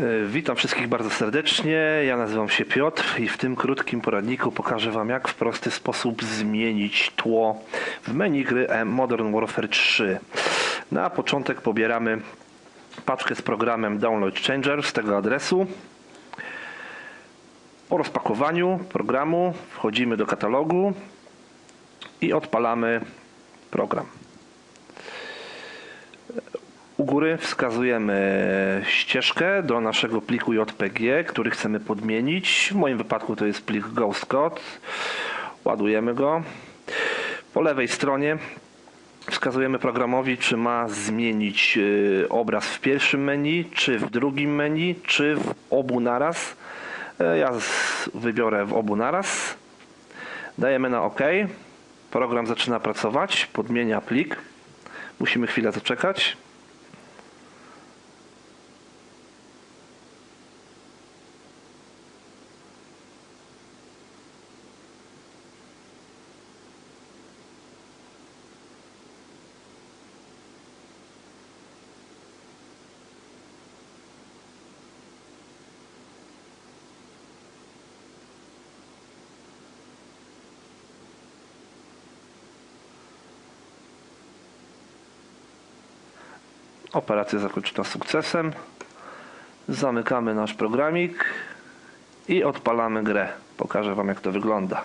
E, Witam wszystkich bardzo serdecznie. Ja nazywam się Piotr i w tym krótkim poradniku pokażę Wam, jak w prosty sposób zmienić tło w menu gry Modern Warfare 3. Na początek pobieramy paczkę z programem Download Changer z tego adresu. Po rozpakowaniu programu wchodzimy do katalogu i odpalamy program. Góry wskazujemy ścieżkę do naszego pliku JPG, który chcemy podmienić. W moim wypadku to jest plik Ghost Code. Ładujemy go. Po lewej stronie wskazujemy programowi, czy ma zmienić y, obraz w pierwszym menu, czy w drugim menu, czy w obu naraz. E, Ja wybiorę w obu naraz. Dajemy na OK. Program zaczyna pracować, podmienia plik. Musimy chwilę zaczekać. Operacja zakończona sukcesem. Zamykamy nasz programik i odpalamy grę. Pokażę Wam jak to wygląda.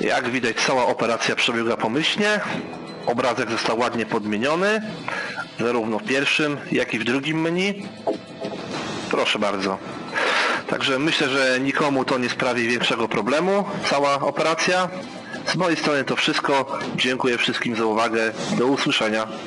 Jak widać cała operacja przebiega pomyślnie. Obrazek został ładnie podmieniony. Zarówno w pierwszym jak i w drugim menu. Proszę bardzo. Także myślę, że nikomu to nie sprawi większego problemu. Cała operacja. Z mojej strony to wszystko. Dziękuję wszystkim za uwagę. Do usłyszenia.